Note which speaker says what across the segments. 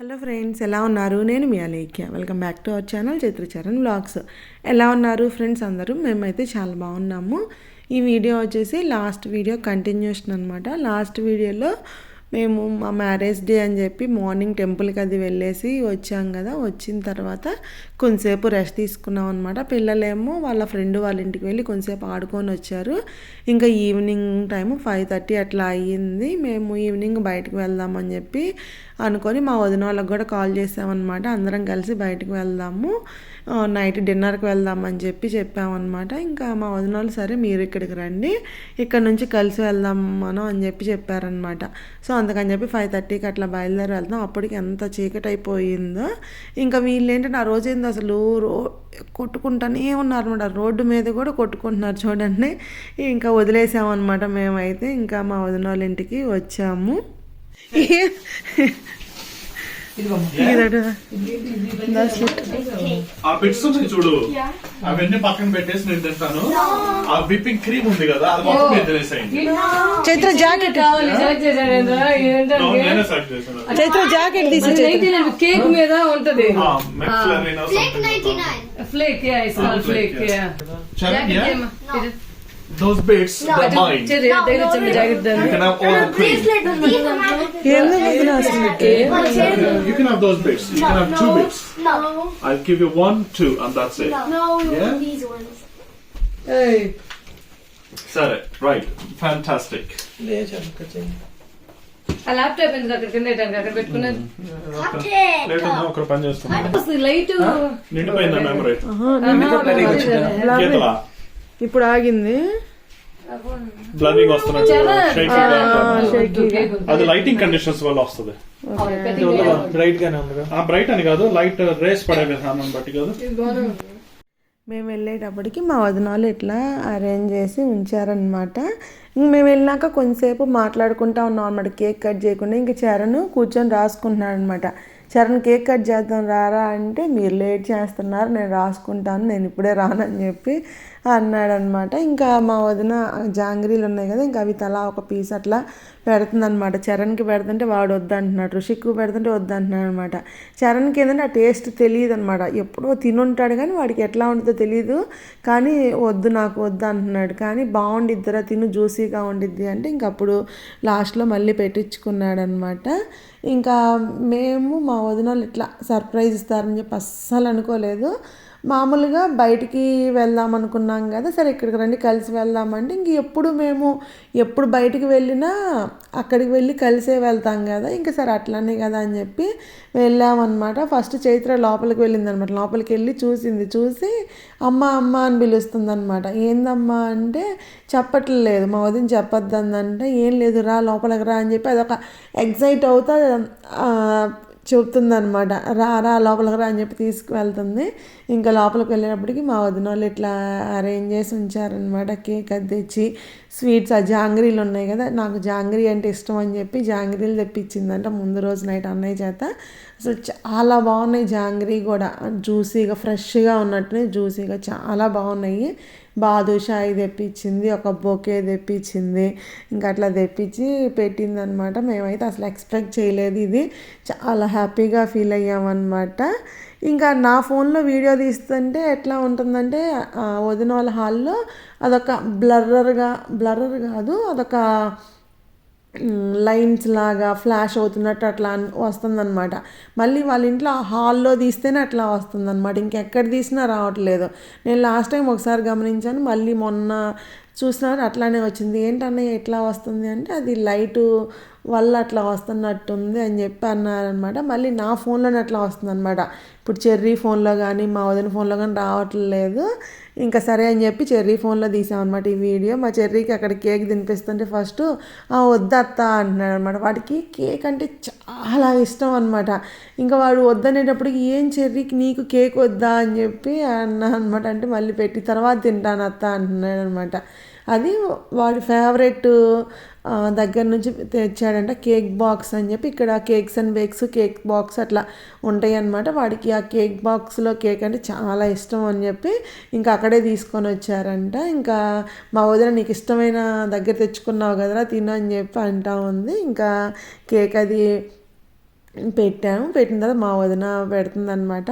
Speaker 1: Hello friends ఎలా ఉన్నారు? నేను మీ Alekhya. Welcome back to our channel Chaitra Charan vlogs. ఎలా ఉన్నారు ఫ్రెండ్స్ అందరూ? మేమైతే చాలా బాగున్నాము. ఈ వీడియో వచ్చేసి లాస్ట్ వీడియో కంటిన్యూషన్ అనమాట లాస్ట్ వీడియోలో మేము మా మ్యారేజ్ డే అని చెప్పి మార్నింగ్ టెంపుల్కి అది వెళ్ళేసి వచ్చాం కదా వచ్చిన తర్వాత కొంతసేపు రెస్ట్ తీసుకున్నాం అనమాట పిల్లలేమో వాళ్ళ ఫ్రెండ్ వాళ్ళ ఇంటికి వెళ్ళి కొంతసేపు ఆడుకొని వచ్చారు. ఇంకా ఈవినింగ్ టైము ఫైవ్ థర్టీ అట్లా అయ్యింది. మేము ఈవినింగ్ బయటకు వెళ్దామని చెప్పి అనుకొని మా వదిన వాళ్ళకి కూడా కాల్ చేసామన్నమాట అందరం కలిసి బయటకు వెళ్దాము. నైట్ డిన్నర్కి వెళ్దామని చెప్పి చెప్పామన్నమాట. ఇంకా మా వదిన వాళ్ళు సరే మీరు ఇక్కడికి రండి ఇక్కడ నుంచి కలిసి వెళ్దాం మనం అని చెప్పి చెప్పారనమాట సో అందుకని చెప్పి ఫైవ్ థర్టీకి అట్లా బయలుదేరి వెళ్దాం. అప్పటికి ఎంత చీకటి అయిపోయిందో ఇంకా వీళ్ళు ఏంటంటే ఆ రోజు ఏంది అసలు రో కొట్టుకుంటానే ఉన్నారనమాట రోడ్డు మీద కూడా కొట్టుకుంటున్నారు చూడండి. ఇంకా వదిలేసామన్నమాట మేమైతే. ఇంకా మా వదిన వాళ్ళ ఇంటికి వచ్చాము.
Speaker 2: ఆ బిట్స్ ఉన్నాయి చూడు. అవన్నీ పక్కన పెట్టేసి నేను తింటాను. ఆ. విప్పింగ్ క్రీమ్ ఉంది కదా అది మొత్తం మీద తినేసేయండి.
Speaker 1: చైత్ర జాకెట్. చైత్ర జాకెట్ తీసి
Speaker 3: కేక్ మీద ఉంటది.
Speaker 2: ఆ, McFlurry or
Speaker 4: Flake
Speaker 2: something like
Speaker 4: 99.
Speaker 3: Flake
Speaker 2: flake,
Speaker 3: flake
Speaker 2: yeah.
Speaker 3: Yeah
Speaker 2: Challenge, yeah? Those bits, they're mine.
Speaker 3: Cherry దగ్గర చిన్న jacket
Speaker 2: You can have all the cream.
Speaker 4: These are mine.
Speaker 1: ఎందుకు వదిన అసలు
Speaker 2: You can have those bits. You can have two bits.
Speaker 4: No.
Speaker 2: I'll give you one, two, and that's it.
Speaker 4: No,
Speaker 2: Yeah?
Speaker 4: these ones.
Speaker 2: Said it. Right. Fantastic.
Speaker 3: ఆ laptop ఎందుకు అక్కడ కింద పెట్టాను అక్కడ పెట్టుకున్నది
Speaker 4: Cut it.
Speaker 2: లేదు ఒకరు పని చేస్తున్నా
Speaker 3: లైట్
Speaker 2: నిండిపోయిందా మెమరీ గీతలా
Speaker 1: ఇప్పుడు ఆగింది.
Speaker 2: బ్లరింగ్ అది లైటింగ్ కండిషన్స్ వల్ల వస్తుంది.
Speaker 5: బ్రైట్ గానే ఉంది
Speaker 2: ఆ బ్రైట్ అని కాదు లైట్ రేస్ పడే విధానం బట్టి కాదు.
Speaker 1: మేము వెళ్ళేటప్పటికి మా వదినాలు ఇట్లా అరేంజ్ చేసి ఉంచారనమాట ఇంక మేము వెళ్ళినాక కొంతసేపు మాట్లాడుకుంటా ఉన్నాం అనమాట కేక్ కట్ చేయకుండా ఇంక చరణ్ కూర్చొని రాసుకుంటున్నాడు అనమాట చరణ్ కేక్ కట్ చేద్దాం రారా అంటే మీరు లేట్ చేస్తున్నారు నేను రాసుకుంటాను నేను ఇప్పుడే రానని చెప్పి అన్నాడనమాట. ఇంకా మా వదిన జాంగ్రీలు ఉన్నాయి కదా ఇంకా అవి తలా ఒక పీస్ అట్లా పెడుతుందనమాట. చరణ్కి పెడుతుంటే వాడు వద్దంటున్నాడు ఋషిక్కు పెడుతుంటే వద్దంటున్నాడు అనమాట చరణ్కి ఏంటంటే ఆ టేస్ట్ తెలియదు అనమాట ఎప్పుడో తినుంటాడు కానీ వాడికి ఎట్లా ఉంటుందో తెలియదు కానీ వద్దు నాకు వద్దు అంటున్నాడు కానీ బాగుండిద్దిరా తిను జ్యూసీగా ఉండిద్ది అంటే ఇంక అప్పుడు లాస్ట్లో మళ్ళీ పెట్టించుకున్నాడు అనమాట ఇంకా మేము మా వదినలు ఇట్లా సర్ప్రైజ్ ఇస్తారని చెప్పి అస్సలు అనుకోలేదు. మామూలుగా బయటికి వెళ్దాం అనుకున్నాం కదా సరే ఇక్కడికి రండి కలిసి వెళ్దామంటే ఇంక ఎప్పుడు మేము ఎప్పుడు బయటికి వెళ్ళినా అక్కడికి వెళ్ళి కలిసే వెళ్తాం కదా ఇంకా సరే అట్లనే కదా అని చెప్పి వెళ్ళామన్నమాట. ఫస్ట్ చైత్ర లోపలికి వెళ్ళింది అనమాట లోపలికి వెళ్ళి చూసింది చూసి అమ్మ అమ్మ అని పిలుస్తుంది అనమాట ఏందమ్మా అంటే చెప్పట్లేదు మా వదిన చెప్పొద్దందంటే ఏం లేదు రా లోపలికి రా అని చెప్పి అదొక ఎగ్జైట్ అవుతా చెబుతుందనమాట రా రా లోపలికి రా అని చెప్పి తీసుకువెళ్తుంది. ఇంకా లోపలికి వెళ్ళేటప్పటికి మా వదిన వాళ్ళు ఇట్లా అరేంజ్ చేసి ఉంచారనమాట కేక్ అది తెచ్చి స్వీట్స్ ఆ జాంగ్రీలు ఉన్నాయి కదా నాకు జాంగ్రీ అంటే ఇష్టం అని చెప్పి జాంగ్రీలు తెప్పించిందంట ముందు రోజు నైట్ అన్నయ్య చేత. అసలు చాలా బాగున్నాయి జాంగ్రీ కూడా. జ్యూసీగా ఫ్రెష్గా ఉన్నట్టునే జ్యూసీగా చాలా బాగున్నాయి. బాదుషాయి తెప్పించింది ఒక బొకే తెప్పించింది. ఇంకా అట్లా తెప్పించి పెట్టిందనమాట మేమైతే అసలు ఎక్స్పెక్ట్ చేయలేదు ఇది. చాలా హ్యాపీగా ఫీల్ అయ్యామన్నమాట. ఇంకా నా ఫోన్లో వీడియో తీస్తుంటే ఎట్లా ఉంటుందంటే వదిన వాళ్ళ హాల్లో అదొక బ్లర్రర్గా బ్లర్రర్ కాదు అదొక లైన్స్ లాగా ఫ్లాష్ అవుతున్నట్టు అట్లా వస్తుందన్నమాట. మళ్ళీ వాళ్ళ ఇంట్లో హాల్లో తీస్తేనే అట్లా వస్తుందన్నమాట. ఇంకెక్కడ తీసినా రావట్లేదు. నేను లాస్ట్ టైం ఒకసారి గమనించాను. మళ్ళీ మొన్న చూసినారు అట్లానే వచ్చింది. ఏంటన్నయ్య ఎట్లా వస్తుంది? అంటే అది లైటు వల్ల అట్లా వస్తున్నట్టుంది అని చెప్పి అన్నారనమాట మళ్ళీ నా ఫోన్లోనే అట్లా వస్తుందన్నమాట. ఇప్పుడు చెర్రీ ఫోన్లో కానీ మా వదిన ఫోన్లో కానీ రావట్లేదు. ఇంకా సరే అని చెప్పి చెర్రీ ఫోన్లో తీసామన్నమాట ఈ వీడియో. మా చెర్రీకి అక్కడ కేక్ తినిపిస్తుంటే ఫస్ట్ వద్దత్త అంటున్నాడు అనమాట వాడికి కేక్ అంటే చాలా ఇష్టం అనమాట ఇంకా వాడు వద్దనేటప్పటికి ఏం చెర్రీకి నీకు కేక్ వద్దా అని చెప్పి అన్నా అనమాట అంటే మళ్ళీ పెట్టి తర్వాత తింటాను అత్త అంటున్నాడు అనమాట అది వాడి ఫేవరెట్ దగ్గర నుంచి తెచ్చాడంట కేక్ బాక్స్ అని చెప్పి. ఇక్కడ cakes and bakes cake box అట్లా ఉంటాయి అన్నమాట వాడికి ఆ కేక్ బాక్స్లో కేక్ అంటే చాలా ఇష్టం అని చెప్పి ఇంకా అక్కడే తీసుకొని వచ్చారంట. ఇంకా మా వదిన నీకు ఇష్టమైన దగ్గర తెచ్చుకున్నావు కదరా తిను అని చెప్పి అంటా ఉంది. ఇంకా కేక్ అది పెట్టాము పెట్టిన తర్వాత మా వదిన పెడుతుందనమాట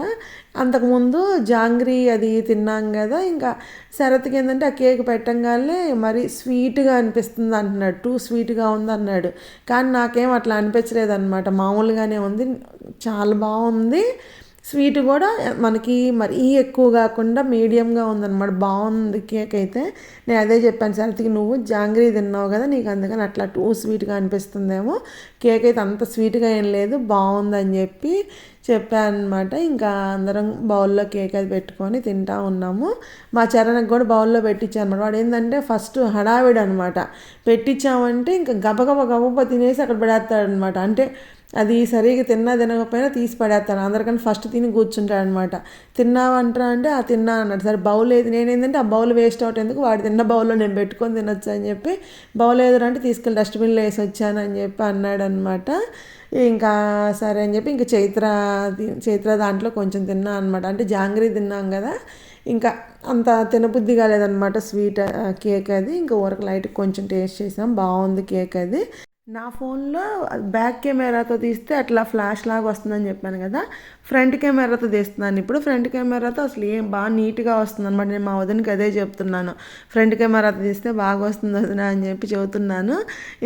Speaker 1: అంతకుముందు జాంగ్రీ అది తిన్నాం కదా ఇంకా శరత్కి ఏంటంటే ఆ కేక్ పెట్టంగానే మరి స్వీట్గా అనిపిస్తుంది అంటున్నాడు. టూ స్వీట్గా ఉంది అన్నాడు. కానీ నాకేం అట్లా అనిపించలేదు అనమాట మామూలుగానే ఉంది. చాలా బాగుంది. స్వీట్ కూడా మనకి మరీ ఎక్కువ కాకుండా మీడియంగా ఉందన్నమాట. బాగుంది కేక్ అయితే. నేను అదే చెప్పాను సరతికి నువ్వు జాంగ్రీ తిన్నావు కదా నీకు అందుకని అట్లా టూ స్వీట్గా అనిపిస్తుందేమో. కేక్ అయితే అంత స్వీట్గా ఏం లేదు బాగుందని చెప్పి చెప్పాను ఇంకా అందరం బౌల్లో కేక్ అది పెట్టుకొని తింటా ఉన్నాము. మా చరణకు కూడా బౌల్లో పెట్టించాను అనమాట వాడు ఏంటంటే ఫస్ట్ హడావిడి అనమాట పెట్టించామంటే ఇంకా గబగబ గబగబ తినేసి అక్కడ పడేస్తాడు అంటే అది సరిగా తిన్నా తినకపోయినా తీసి పడేస్తాను. అందరికన్నా ఫస్ట్ తిని కూర్చుంటాడు అనమాట తిన్నావంటారా అంటే ఆ తిన్నా అన్నాడు. సరే బౌల్ ఏది? నేనేంటంటే ఆ బౌల్ వేస్ట్ అవుట్ ఎందుకు వాడు తిన్న బౌల్లో నేను పెట్టుకొని తినొచ్చు అని చెప్పి బౌల్ ఏదంటే తీసుకెళ్ళి డస్ట్బిన్లో వేసి వచ్చాను అని చెప్పి అన్నాడు అనమాట ఇంకా సరే అని చెప్పి ఇంకా చైత్ర చైత్ర దాంట్లో కొంచెం తిన్నా అనమాట అంటే జాంగ్రీ తిన్నాం కదా ఇంకా అంత తినబుద్ధి కాలేదన్నమాట స్వీట్ కేక్ అది. ఇంకా ఊరకు లైట్ కొంచెం టేస్ట్ చేసాం. బాగుంది కేక్ అది. నా ఫోన్లో బ్యాక్ కెమెరాతో తీస్తే అట్లా ఫ్లాష్ లాగా వస్తుందని చెప్పాను కదా. ఫ్రంట్ కెమెరాతో తీస్తున్నాను ఇప్పుడు. ఫ్రంట్ కెమెరాతో అసలు ఏం బాగా నీట్గా వస్తుంది అనమాట నేను మా వదినకి అదే చెప్తున్నాను. ఫ్రంట్ కెమెరాతో తీస్తే బాగా వస్తుంది వదిన అని చెప్పి చెబుతున్నాను.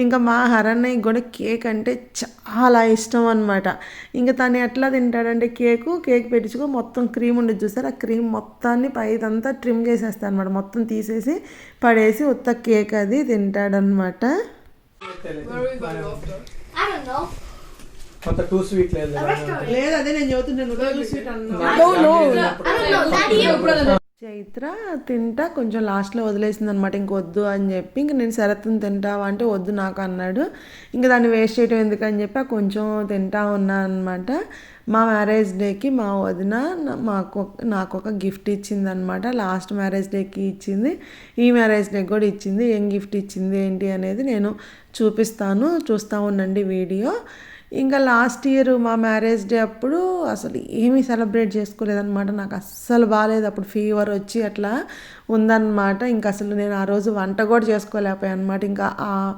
Speaker 1: ఇంకా మా హరన్నయ్యకి కూడా కేక్ అంటే చాలా ఇష్టం అనమాట ఇంకా తను ఎట్లా తింటాడంటే కేకు కేక్ పెట్టించుకో మొత్తం క్రీమ్ ఉండదు చూసారు? ఆ క్రీమ్ మొత్తాన్ని పైదంతా ట్రిమ్ చేసేస్తాను అనమాట మొత్తం తీసేసి పడేసి ఉత్త కేక్ అది తింటాడనమాట
Speaker 4: I don't know.
Speaker 5: కొంత టూ స్వీట్ లేదు
Speaker 4: A restaurant.
Speaker 1: లేదు అదే నేను చెబుతున్నాను స్వీట్ అన్నా
Speaker 4: I don't know. Daddy.
Speaker 1: Chaitra తింటా కొంచెం లాస్ట్లో వదిలేసింది అనమాట ఇంక వద్దు అని చెప్పి ఇంక నేను శరత్ని తింటావా అంటే వద్దు నాకు అన్నాడు. ఇంకా దాన్ని వేస్ట్ చేయడం ఎందుకని చెప్పి ఆ కొంచెం తింటా ఉన్నాను అనమాట మా మ్యారేజ్ డేకి మా వదిన మాకు నాకు ఒక గిఫ్ట్ ఇచ్చింది అనమాట లాస్ట్ మ్యారేజ్ డేకి ఇచ్చింది. ఈ మ్యారేజ్ డేకి కూడా ఇచ్చింది. ఏం గిఫ్ట్ ఇచ్చింది ఏంటి అనేది నేను చూపిస్తాను. చూస్తూ ఉండండి వీడియో. ఇంకా లాస్ట్ ఇయర్ మా మ్యారేజ్ డే అప్పుడు అసలు ఏమీ సెలబ్రేట్ చేసుకోలేదన్నమాట. నాకు అస్సలు బాగాలేదు అప్పుడు ఫీవర్ వచ్చి అట్లా ఉందన్నమాట. ఇంకా అసలు నేను ఆ రోజు వంట కూడా చేసుకోలేకపోయాను అనమాట ఇంకా ఆ-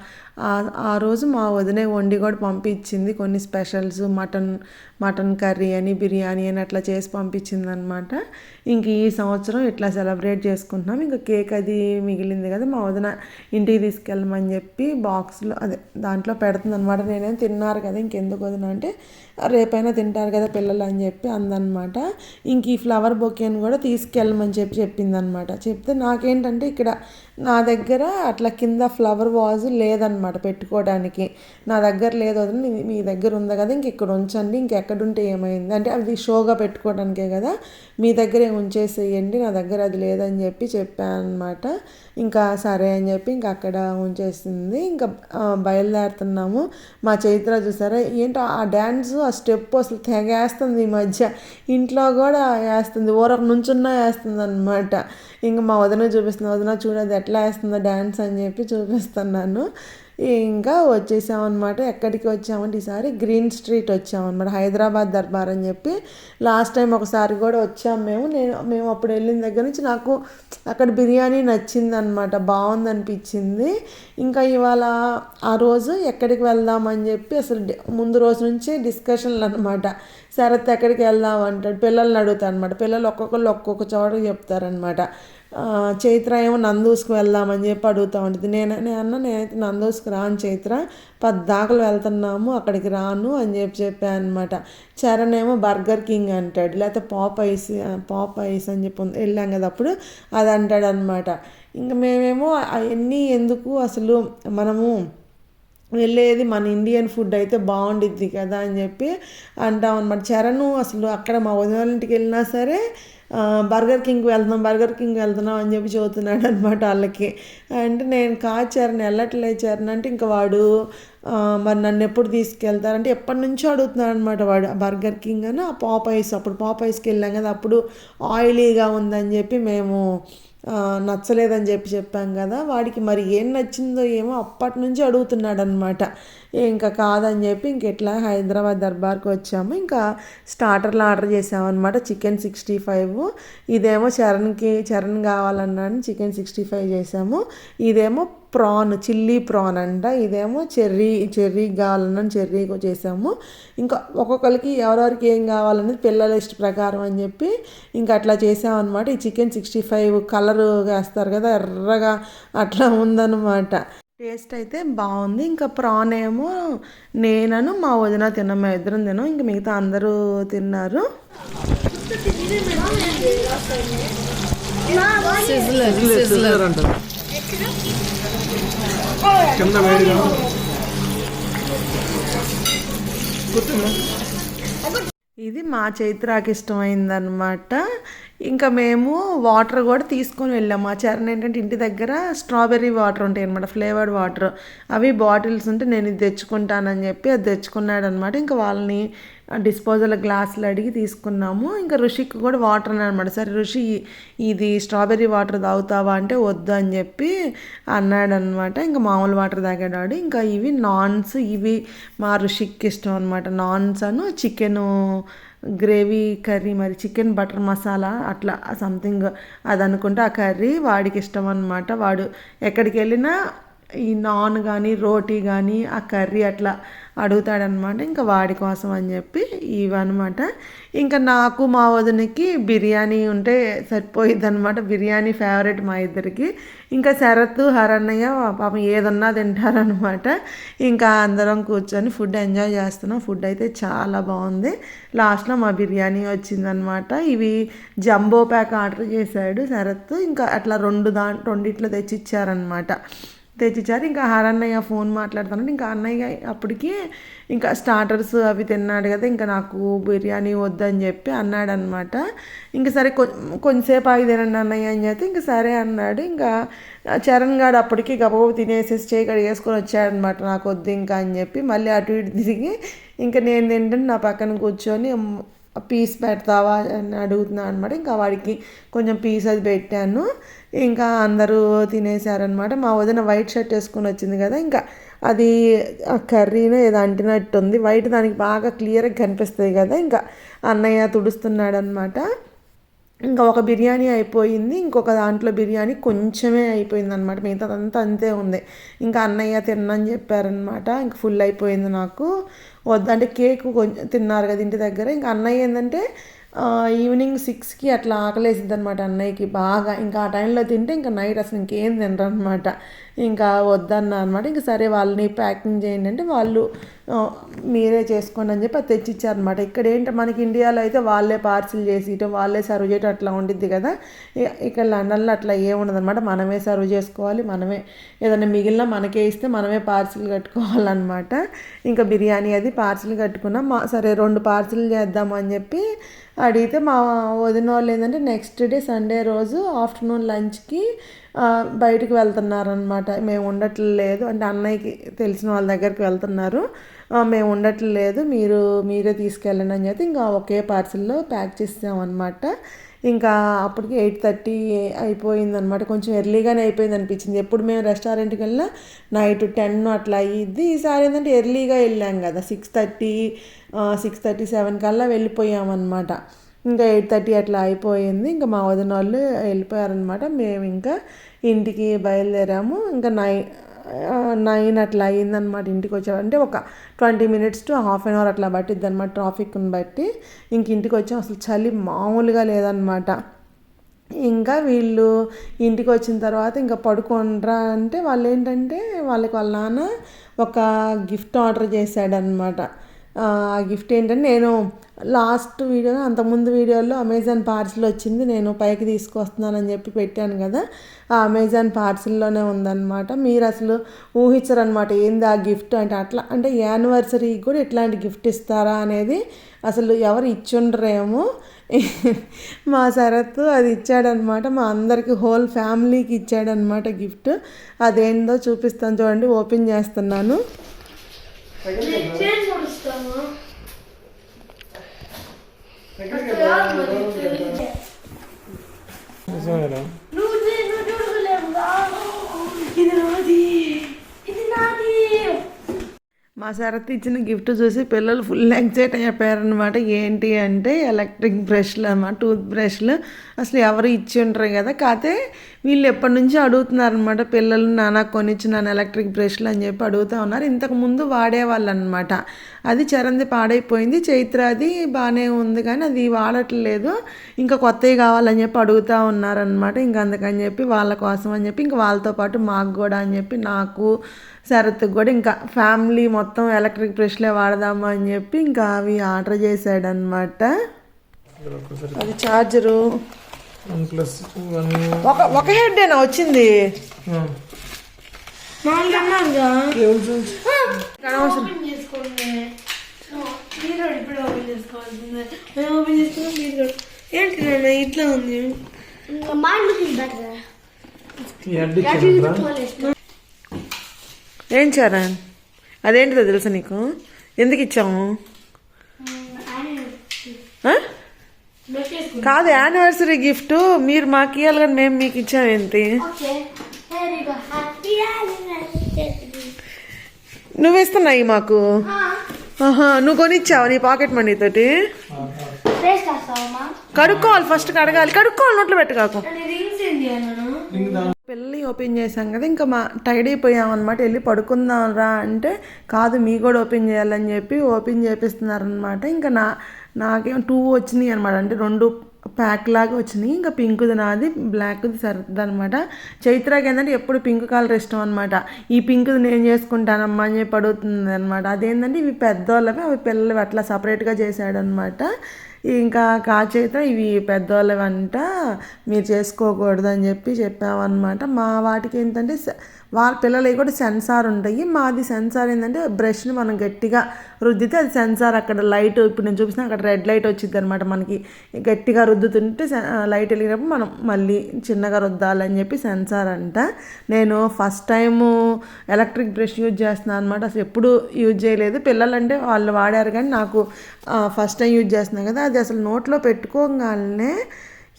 Speaker 1: ఆ- రోజు మా వదినే వండి కూడా పంపించింది కొన్ని స్పెషల్స్ మటన్ మటన్ కర్రీ అని బిర్యానీ అని అట్లా చేసి పంపించింది అనమాట ఇంక ఈ సంవత్సరం ఇట్లా సెలబ్రేట్ చేసుకుంటున్నాం. ఇంకా కేక్ అది మిగిలింది కదా మా వదిన ఇంటికి తీసుకెళ్ళమని చెప్పి బాక్స్లో అదే దాంట్లో పెడుతుంది అనమాట నేనేం తిన్నారు కదా ఇంకెందుకు వదిన అంటే రేపైనా తింటారు కదా పిల్లలు అని చెప్పి అందనమాట. ఇంక ఈ ఫ్లవర్ బొకేని కూడా తీసుకెళ్ళమని చెప్పి చెప్పిందనమాట. చెప్తే నాకేంటంటే ఇక్కడ నా దగ్గర అట్లా కింద ఫ్లవర్ వాజ్ లేదనమాట పెట్టుకోవడానికి. నా దగ్గర లేదు వదిన మీ- దగ్గర ఉంది కదా ఇంక ఇక్కడ ఉంచండి ఇంకెక్కడుంటే ఏమైంది? అంటే అది షోగా పెట్టుకోవడానికే కదా మీ దగ్గరే ఉంచేసేయండి నా దగ్గర అది లేదని చెప్పి చెప్పాను ఇంకా సరే అని చెప్పి ఇంకా అక్కడ ఉంచేసింది. ఇంకా బయలుదేరుతున్నాము. మా చైత్ర చూసారా ఏంటో ఆ డ్యాన్స్ ఆ స్టెప్ అసలు తెగేస్తుంది ఈ మధ్య. ఇంట్లో కూడా వేస్తుంది ఊరకు నుంచున్నా వేస్తుంది అనమాట ఇంకా మా వదిన చూపిస్తుంది వదిన చూడదు ఎట్లా వేస్తుందో డ్యాన్స్ అని చెప్పి చూపిస్తున్నాను. ఇంకా వచ్చేసామన్నమాట. ఎక్కడికి వచ్చామంటే ఈసారి గ్రీన్ స్ట్రీట్ వచ్చామన్నమాట. హైదరాబాద్ దర్బార్ అని చెప్పి లాస్ట్ టైం ఒకసారి కూడా వచ్చాము మేము. నేను మేము అప్పుడు వెళ్ళిన దగ్గర నుంచి నాకు అక్కడ బిర్యానీ నచ్చింది అనమాట బాగుంది అనిపించింది ఇంకా ఇవాళ ఆ రోజు ఎక్కడికి వెళ్దామని చెప్పి అసలు ముందు రోజు నుంచి డిస్కషన్లు అనమాట శరత్ ఎక్కడికి వెళ్దాం అంటాడు. పిల్లల్ని అడుగుతా అనమాట పిల్లలు ఒక్కొక్కళ్ళు ఒక్కొక్క చోట చెప్తారనమాట చైత్ర ఏమో నందూసుకు వెళ్దామని చెప్పి అడుగుతా ఉంటుంది నేను నేను అన్న నేనైతే నందూసుకు రాను చైత్ర. పద్దాకలు వెళ్తున్నాము అక్కడికి రాను అని చెప్పి చెప్పాను అనమాట చరణ్ ఏమో బర్గర్ కింగ్ అంటాడు లేకపోతే పాప్ ఐస్ పాప్ ఐస్ అని చెప్పి ఉంది. వెళ్ళాం కదా అప్పుడు అది అంటాడు అనమాట ఇంకా మేమేమో అవన్నీ ఎందుకు అసలు మనము వెళ్ళేది మన ఇండియన్ ఫుడ్ అయితే బాగుండిద్ది కదా అని చెప్పి అంటాం అనమాట చరణ్ అసలు అక్కడ మా వదిన ఇంటికి వెళ్ళినా సరే బర్గర్ కింగ్కి వెళ్తున్నాం బర్గర్ కింగ్ వెళ్తున్నాం అని చెప్పి చదువుతున్నాడు అనమాట వాళ్ళకి. అంటే నేను కాదు చరణ్ వెళ్ళట్లేదు చరణ్ అంటే ఇంకా వాడు మరి నన్ను ఎప్పుడు తీసుకెళ్తారంటే ఎప్పటి నుంచో అడుగుతున్నాడు అనమాట వాడు బర్గర్ కింగ్ అని. ఆ పాప్ ఐస్ అప్పుడు పాప్ ఐస్కి వెళ్ళాం కదా అప్పుడు ఆయిలీగా ఉందని చెప్పి మేము నచ్చలేదని చెప్పి చెప్పాం కదా వాడికి మరి ఏం నచ్చిందో ఏమో అప్పటి నుంచి అడుగుతున్నాడు అనమాట ఇంకా కాదని చెప్పి ఇంక ఎట్లా హైదరాబాద్ దర్బార్కి వచ్చాము. ఇంకా స్టార్టర్లు ఆర్డర్ చేసామన్నమాట చికెన్ సిక్స్టీ ఫైవ్. ఇదేమో చరణ్కి చరణ్ కావాలన్నాను చికెన్ సిక్స్టీ ఫైవ్ చేసాము. ఇదేమో ప్రాన్ చిల్లీ ప్రాన్ అంట. ఇదేమో చెర్రీ చెర్రీ కావాలన్నా చెర్రీ చేసాము. ఇంకా ఒక్కొక్కరికి ఎవరెవరికి ఏం కావాలనేది పిల్లల ఇష్ట ప్రకారం అని చెప్పి ఇంకా అట్లా చేసామన్నమాట. ఈ చికెన్ సిక్స్టీ ఫైవ్ కలర్ వేస్తారు కదా ఎర్రగా అట్లా ఉందన్నమాట. టేస్ట్ అయితే బాగుంది. ఇంకా ప్రాన్ ఏమో నేనను మా వదిన తిన్నాం మేము ఇద్దరం తిన్నాం ఇంకా మిగతా అందరూ తిన్నారు. ఇది మా చైత్రాకి ఇష్టమైందనమాట ఇంకా మేము వాటర్ కూడా తీసుకొని వెళ్ళాము ఆ చరణ్ ఏంటంటే ఇంటి దగ్గర స్ట్రాబెర్రీ వాటర్ ఉంటాయి అనమాట ఫ్లేవర్డ్ వాటర్. అవి బాటిల్స్ ఉంటే నేను ఇది తెచ్చుకుంటానని చెప్పి అది తెచ్చుకున్నాడు అనమాట ఇంకా వాళ్ళని డిస్పోజల్ గ్లాసులు అడిగి తీసుకున్నాము. ఇంకా ఋషికి కూడా వాటర్ అనమాట సరే ఋషి ఇది స్ట్రాబెర్రీ వాటర్ తాగుతావా అంటే వద్దు అని చెప్పి అన్నాడు అనమాట ఇంకా మామూలు వాటర్ తాగాడు ఇంకా ఇవి నాన్స్ ఇవి మా ఋషికి ఇష్టం అనమాట నాన్స్ అను చికెను గ్రేవీ కర్రీ మరి చికెన్ బటర్ మసాలా అట్లా సంథింగ్ అది అనుకుంటే ఆ కర్రీ వాడికి ఇష్టం అనమాట వాడు ఎక్కడికి వెళ్ళినా ఈ నాన్ కానీ రోటీ కానీ ఆ కర్రీ అట్లా అడుగుతాడనమాట ఇంకా వాడి కోసం అని చెప్పి ఇవన్నమాట ఇంకా నాకు మా వదినకి బిర్యానీ ఉంటే సరిపోయిద్ది అనమాట బిర్యానీ ఫేవరెట్ మా ఇద్దరికి. ఇంకా శరత్ హరన్నయ్య పాపం ఏదన్నా తింటారనమాట ఇంకా అందరం కూర్చొని ఫుడ్ ఎంజాయ్ చేస్తున్నాం. ఫుడ్ అయితే చాలా బాగుంది. లాస్ట్లో మా బిర్యానీ వచ్చిందనమాట ఇవి జంబో ప్యాక్ ఆర్డర్ చేశాడు శరత్. ఇంకా అట్లా రెండు దా రెండిట్లో తెచ్చిచ్చారనమాట తెచ్చిచ్చారు. ఇంకా హరన్నయ్య ఫోన్ మాట్లాడుతున్నాడు. ఇంకా అన్నయ్య అప్పటికి ఇంకా స్టార్టర్స్ అవి తిన్నాడు కదా ఇంకా నాకు బిర్యానీ వద్దని చెప్పి అన్నాడు అనమాట ఇంకా సరే కొ కొంచెంసేపు ఆగి తినండి అన్నయ్య అని చెప్తే ఇంకా సరే అన్నాడు. ఇంకా చరణ్ గారు అప్పటికి గబగబ తినేసేసి చేయి కడిగేసుకొని వచ్చాడనమాట నాకు వద్దు ఇంకా అని చెప్పి మళ్ళీ అటు ఇటు తిరిగి ఇంకా నేను తింటే నా పక్కన కూర్చొని పీస్ పెడతావా అని అడుగుతున్నాను అనమాట ఇంకా వాడికి కొంచెం పీస్ అది పెట్టాను. ఇంకా అందరూ తినేసారనమాట మా వదిన వైట్ షర్ట్ వేసుకొని వచ్చింది కదా ఇంకా అది ఆ కర్రీనే ఏదో అంటినట్టుంది. వైట్ దానికి బాగా క్లియర్గా కనిపిస్తుంది కదా ఇంకా అన్నయ్య తుడుస్తున్నాడు అనమాట ఇంకా ఒక బిర్యానీ అయిపోయింది ఇంకొక దాంట్లో బిర్యానీ కొంచెమే అయిపోయింది అనమాట మిగతాదంతా అంతే ఉంది. ఇంకా అన్నయ్య తిన్నని చెప్పారనమాట ఇంక ఫుల్ అయిపోయింది నాకు. వద్దంటే కేక్ కొంచెం తిన్నారు కదా ఇంటి దగ్గర. ఇంకా అన్నయ్య ఏంటంటే ఈవినింగ్ సిక్స్కి అట్లా ఆకలేసిద్ది అనమాట అన్నయ్యకి బాగా. ఇంకా ఆ టైంలో తింటే ఇంకా నైట్ అసలు ఇంకేం తినరు అనమాట ఇంకా వద్దన్నా అనమాట ఇంకా సరే వాళ్ళని ప్యాకింగ్ చేయండి అంటే వాళ్ళు మీరే చేసుకోండి అని చెప్పి అది తెచ్చిచ్చారనమాట ఇక్కడ ఏంటి మనకి ఇండియాలో అయితే వాళ్ళే పార్సిల్ చేసి ఇటు వాళ్ళే సర్వ్ చేయటం అట్లా ఉండిద్ది కదా. ఇక్కడ లండన్లో అట్లా ఏముండదనమాట మనమే సర్వ్ చేసుకోవాలి మనమే ఏదైనా మిగిలిన మనకే ఇస్తే మనమే పార్సిల్ కట్టుకోవాలన్నమాట. ఇంకా బిర్యానీ అది పార్సిల్ కట్టుకున్నాం. మా సరే రెండు పార్సిల్ చేద్దాము అని చెప్పి అడిగితే మా వదిన వాళ్ళు ఏంటంటే నెక్స్ట్ డే సండే రోజు ఆఫ్టర్నూన్ లంచ్కి బయటికి వెళ్తున్నారనమాట మేము ఉండట్లేదు అంటే అన్నయ్యకి తెలిసిన వాళ్ళ దగ్గరికి వెళ్తున్నారు. మేము ఉండట్లేదు మీరు మీరే తీసుకెళ్ళండి అని చెప్పి ఇంకా ఒకే పార్సిల్లో ప్యాక్ చేసామన్నమాట. ఇంకా అప్పటికి ఎయిట్ థర్టీ అయిపోయిందనమాట కొంచెం ఎర్లీగానే అయిపోయింది అనిపించింది. ఎప్పుడు మేము రెస్టారెంట్కి వెళ్ళినా నైట్ టెన్ అట్లా అయ్యిద్ది. ఈసారి ఏంటంటే ఎర్లీగా వెళ్ళాం కదా. Six thirty six thirty seven కల్లా వెళ్ళిపోయామన్నమాట. ఇంకా ఎయిట్ థర్టీ అట్లా అయిపోయింది. ఇంకా మా వదిన వాళ్ళు వెళ్ళిపోయారనమాట మేము ఇంకా ఇంటికి బయలుదేరాము. ఇంకా నైన్ నైన్ అట్లా అయ్యిందనమాట ఇంటికి వచ్చాము అంటే ఒక twenty minutes to half an hour అట్లా పట్టిద్ది అనమాట ట్రాఫిక్ని బట్టి. ఇంక ఇంటికి వచ్చాం. అసలు చలి మామూలుగా లేదనమాట ఇంకా వీళ్ళు ఇంటికి వచ్చిన తర్వాత ఇంకా పడుకోండ్రా అంటే వాళ్ళు ఏంటంటే వాళ్ళకి వాళ్ళ నాన్న ఒక గిఫ్ట్ ఆర్డర్ చేశాడనమాట గిఫ్ట్ ఏంటంటే నేను లాస్ట్ వీడియో అంతకుముందు వీడియోలో అమెజాన్ పార్సిల్ వచ్చింది. నేను పైకి తీసుకొస్తున్నానని చెప్పి పెట్టాను కదా. ఆ అమెజాన్ పార్సిల్లోనే ఉందన్నమాట. మీరు అసలు ఊహించరనమాట ఏంది ఆ గిఫ్ట్ అంటే. అట్లా అంటే యానివర్సరీకి కూడా ఇట్లాంటి గిఫ్ట్ ఇస్తారా అనేది అసలు ఎవరు ఇచ్చుండ్రేమో. మా శరత్ అది ఇచ్చాడనమాట మా అందరికి హోల్ ఫ్యామిలీకి ఇచ్చాడనమాట గిఫ్ట్ అదేందో చూపిస్తాను చూడండి. ఓపెన్ చేస్తున్నాను.
Speaker 4: చేసి కొడుస్తాము
Speaker 5: నిజమేనా
Speaker 4: నువ్వు చే- నువ్వు చూడలేవుగా ఇది నాది ఇది నాది
Speaker 1: మా శరత్ ఇచ్చిన గిఫ్ట్ చూసి పిల్లలు ఫుల్ ఎగ్జైట్ అయిపోయారనమాట ఏంటి అంటే ఎలక్ట్రిక్ బ్రష్లు అన్నమాట టూత్ బ్రష్లు. అసలు ఎవరు ఇచ్చి ఉంటారు కదా. కాకపోతే వీళ్ళు ఎప్పటి నుంచో అడుగుతున్నారనమాట పిల్లలు నాన్న ఎలక్ట్రిక్ బ్రష్లు అని చెప్పి అడుగుతూ ఉన్నారు. ఇంతకుముందు వాడేవాళ్ళు అనమాట అది చరంది పాడైపోయింది. చైత్రాది బాగానే ఉంది కానీ అది వాడట్లేదు. ఇంకా కొత్తవి కావాలని చెప్పి అడుగుతూ ఉన్నారనమాట ఇంకా అందుకని చెప్పి వాళ్ళ కోసం అని చెప్పి ఇంకా వాళ్ళతో పాటు మాకు కూడా అని చెప్పి నాకు శరత్ కూడా ఇంకా ఫ్యామిలీ మొత్తం ఎలక్ట్రిక్ బ్రష్లే వాడదాము అని చెప్పి ఇంకా అవి ఆర్డర్ చేశాడనమాట అది ఛార్జరు
Speaker 5: వన్
Speaker 1: ఒక ఒక హెడ్డేనా వచ్చింది.
Speaker 4: ఏంటి నాన్న ఇట్లా ఉంది మా లుకింగ్ బెటర్
Speaker 5: ఈ హెడ్ ఇచ్చారా
Speaker 1: ఏం చరణ్? అదేంటిదో తెలుసా నీకు? ఎందుకు ఇచ్చాము? కాదు యానివర్సరీ గిఫ్ట్ మీరు మాకు ఇవ్వాలి కానీ మేము మీకు ఇచ్చాం ఏంటి నువ్వు ఇస్తున్నాయి మాకు? ఆహా నువ్వు కొనిచ్చావు నీ పాకెట్ మనీ తోటి? కడుక్కోవాలి ఫస్ట్ కడగాలి. కడుక్కోవాలి నోట్లో పెట్టకాకు. పెళ్ళి ఓపెన్ చేసాం కదా ఇంకా మా టైడ్ అయిపోయాం అనమాట వెళ్ళి పడుకుందాం రా అంటే కాదు మీ కూడా ఓపెన్ చేయాలని చెప్పి ఓపెన్ చేపిస్తున్నారనమాట ఇంకా నా నాకేం టూ వచ్చినాయి అనమాట అంటే రెండు ప్యాక్ లాగా వచ్చినాయి. ఇంకా పింక్ది నాది బ్లాక్ది సరద్ది అనమాట చైత్రాకి ఏంటంటే ఎప్పుడు పింక్ కలర్ ఇష్టం అనమాట ఈ పింక్ది నేను చేసుకుంటానమ్మా అని చెప్పి అడుగుతుంది అనమాట అదేంటంటే ఇవి పెద్దవాళ్ళవి అవి పిల్లలు అట్లా సపరేట్గా చేశాడనమాట ఇంకా కాచేత ఇవి పెద్దవాళ్ళవంట మీరు చేసుకోకూడదు అని చెప్పి చెప్పామన్నమాట మా వాటికి ఏంటంటే వాళ్ళ పిల్లలవి కూడా సెన్సార్ ఉంటాయి. మాది సెన్సార్ ఏంటంటే బ్రష్ని మనం గట్టిగా రుద్దితే అది సెన్సార్ అక్కడ లైట్ ఇప్పుడు నేను చూపిస్తున్నా అక్కడ రెడ్ లైట్ వచ్చింది అనమాట మనకి. గట్టిగా రుద్దుతుంటే లైట్ వెళ్ళినప్పుడు మనం మళ్ళీ చిన్నగా రుద్దాలని చెప్పి సెన్సార్ అంట. నేను first time electric brush use చేస్తున్నాను అనమాట అసలు ఎప్పుడు యూజ్ చేయలేదు. పిల్లలంటే వాళ్ళు వాడారు కానీ నాకు ఫస్ట్ టైం యూజ్ చేస్తున్నాను కదా అది అసలు నోట్లో పెట్టుకోగానే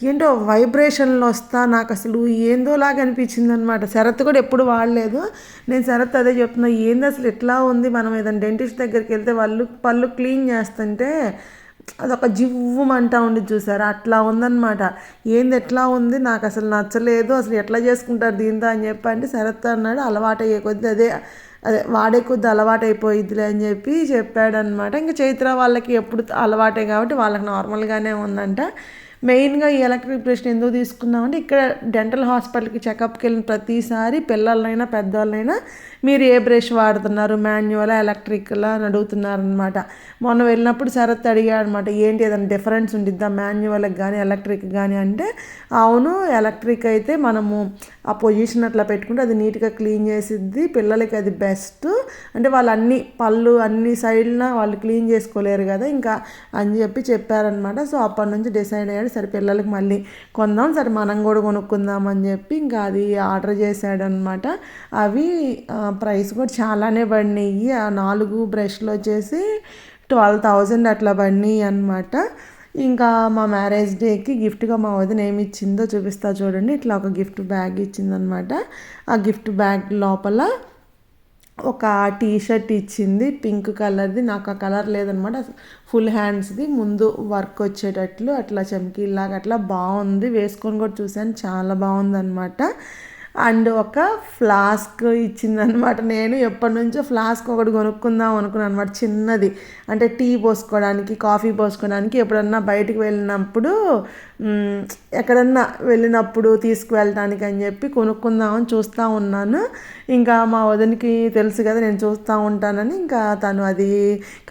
Speaker 1: ఏంటో వైబ్రేషన్లు వస్తా నాకు అసలు ఏందోలాగా అనిపించింది అనమాట శరత్ కూడా ఎప్పుడు వాడలేదు. నేను శరత్ అదే చెప్తున్నా ఏంది అసలు ఎట్లా ఉంది? మనం ఏదైనా డెంటిస్ట్ దగ్గరికి వెళ్తే వాళ్ళు పళ్ళు క్లీన్ చేస్తుంటే అదొక జివ్వుమంటా ఉండి చూసారు? అట్లా ఉందన్నమాట. ఏంది ఎట్లా ఉంది? నాకు అసలు నచ్చలేదు. అసలు ఎట్లా చేసుకుంటారు దీంతో అని చెప్పి అంటే శరత్ అన్నాడు అలవాటు అయ్యే కొద్ది అదే అదే వాడే కొద్ది అలవాటు అయిపోయిద్దిలే అని చెప్పి చెప్పాడనమాట ఇంకా చైత్ర వాళ్ళకి ఎప్పుడు అలవాటే కాబట్టి వాళ్ళకి నార్మల్గానే ఉందంట. మెయిన్గా ఈ ఎలక్ట్రిక్ బ్రష్ ఎందుకు తీసుకున్నామంటే ఇక్కడ డెంటల్ హాస్పిటల్కి చెకప్కి వెళ్ళిన ప్రతిసారి పిల్లలనైనా పెద్దవాళ్ళైనా మీరు ఏ బ్రష్ వాడుతున్నారు? మాన్యువలా ఎలక్ట్రికలా అని అడుగుతున్నారనమాట మొన్న వెళ్ళినప్పుడు శరత్ అడిగాడు అనమాట ఏంటి ఏదైనా డిఫరెన్స్ ఉండిద్దా? మాన్యువల్కి కానీ ఎలక్ట్రిక్ కానీ అంటే అవును ఎలక్ట్రిక్ అయితే మనము ఆ పొజిషన్ అట్లా పెట్టుకుంటే అది నీట్గా క్లీన్ చేసిద్ది పిల్లలకి అది బెస్ట్. అంటే వాళ్ళు అన్ని పళ్ళు అన్ని సైడ్న వాళ్ళు క్లీన్ చేసుకోలేరు కదా ఇంకా అని చెప్పి చెప్పారనమాట సో అప్పటి నుంచి డిసైడ్ అయ్యాడు సరే పిల్లలకి మళ్ళీ కొందాం సరే మనం కూడా కొనుక్కుందాం అని చెప్పి ఇంకా అది ఆర్డర్ చేశాడనమాట అవి ప్రైస్ కూడా చాలానే పడినాయి. ఆ నాలుగు బ్రష్లు వచ్చేసి ట్వెల్వ్ థౌజండ్ అట్లా పడినాయి అనమాట ఇంకా మా మ్యారేజ్ డేకి గిఫ్ట్గా మా వదిన ఏమి ఇచ్చిందో చూపిస్తా చూడండి. ఇట్లా ఒక గిఫ్ట్ బ్యాగ్ ఇచ్చిందనమాట ఆ గిఫ్ట్ బ్యాగ్ లోపల ఒక టీ షర్ట్ ఇచ్చింది పింక్ కలర్ది. నాకు ఆ కలర్ లేదనమాట. ఫుల్ హ్యాండ్స్ది. ముందు వర్క్ వచ్చేటట్లు అట్లా చమ్కీలాగా అట్లా బాగుంది. వేసుకొని కూడా చూశాను. చాలా బాగుందనమాట. అండ్ ఒక ఫ్లాస్క్ ఇచ్చిందనమాట. నేను ఎప్పటి నుంచో ఫ్లాస్క్ ఒకటి కొనుక్కుందాం అనుకున్నాను అనమాట. చిన్నది. అంటే టీ పోసుకోవడానికి కాఫీ పోసుకోవడానికి ఎప్పుడన్నా బయటకు వెళ్ళినప్పుడు ఎక్కడన్నా వెళ్ళినప్పుడు తీసుకువెళ్ళటానికి అని చెప్పి కొనుక్కుందామని చూస్తూ ఉన్నాను. ఇంకా మా వదినికి తెలుసు కదా నేను చూస్తూ ఉంటానని. ఇంకా తను అది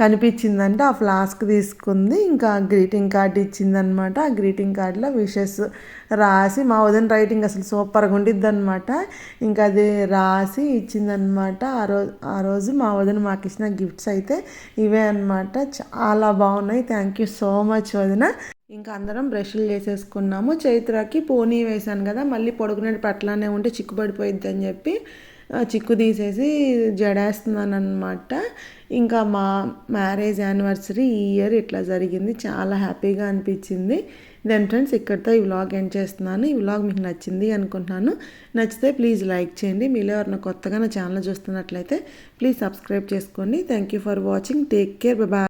Speaker 1: కనిపించిందంటే ఆ ఫ్లాస్క్ తీసుకుంది. ఇంకా గ్రీటింగ్ కార్డ్ ఇచ్చిందనమాట. ఆ గ్రీటింగ్ కార్డులో విషెస్ రాసి మా వదిన రైటింగ్ అసలు సూపర్గా ఉండిద్ది అనమాట ఇంకా అది రాసి ఇచ్చిందనమాట. ఆ రోజు ఆ రోజు మా వదిన మాకు ఇచ్చిన గిఫ్ట్స్ అయితే ఇవే అనమాట చాలా బాగున్నాయి. థ్యాంక్ యూ సో మచ్ వదిన. ఇంకా అందరం బ్రష్లు చేసేసుకున్నాము. చైత్రకి పోనీ వేశాను కదా మళ్ళీ పొడుగునేటి పట్లానే ఉంటే చిక్కుపడిపోయిద్ది అని చెప్పి చిక్కు తీసేసి జడేస్తున్నాను అనమాట ఇంకా మా మ్యారేజ్ యానివర్సరీ ఈ ఇయర్ ఇట్లా జరిగింది. చాలా హ్యాపీగా అనిపించింది. దెన్ ఫ్రెండ్స్ ఇక్కడితో ఈ వ్లాగ్ ఎండ్ చేస్తున్నాను. ఈ వ్లాగ్ మీకు నచ్చింది అనుకుంటున్నాను. నచ్చితే ప్లీజ్ లైక్ చేయండి. మీలో ఎవరైనా కొత్తగా నా ఛానల్ చూస్తున్నట్లయితే ప్లీజ్ సబ్స్క్రైబ్ చేసుకోండి. Thank you for watching. Take care. Bye.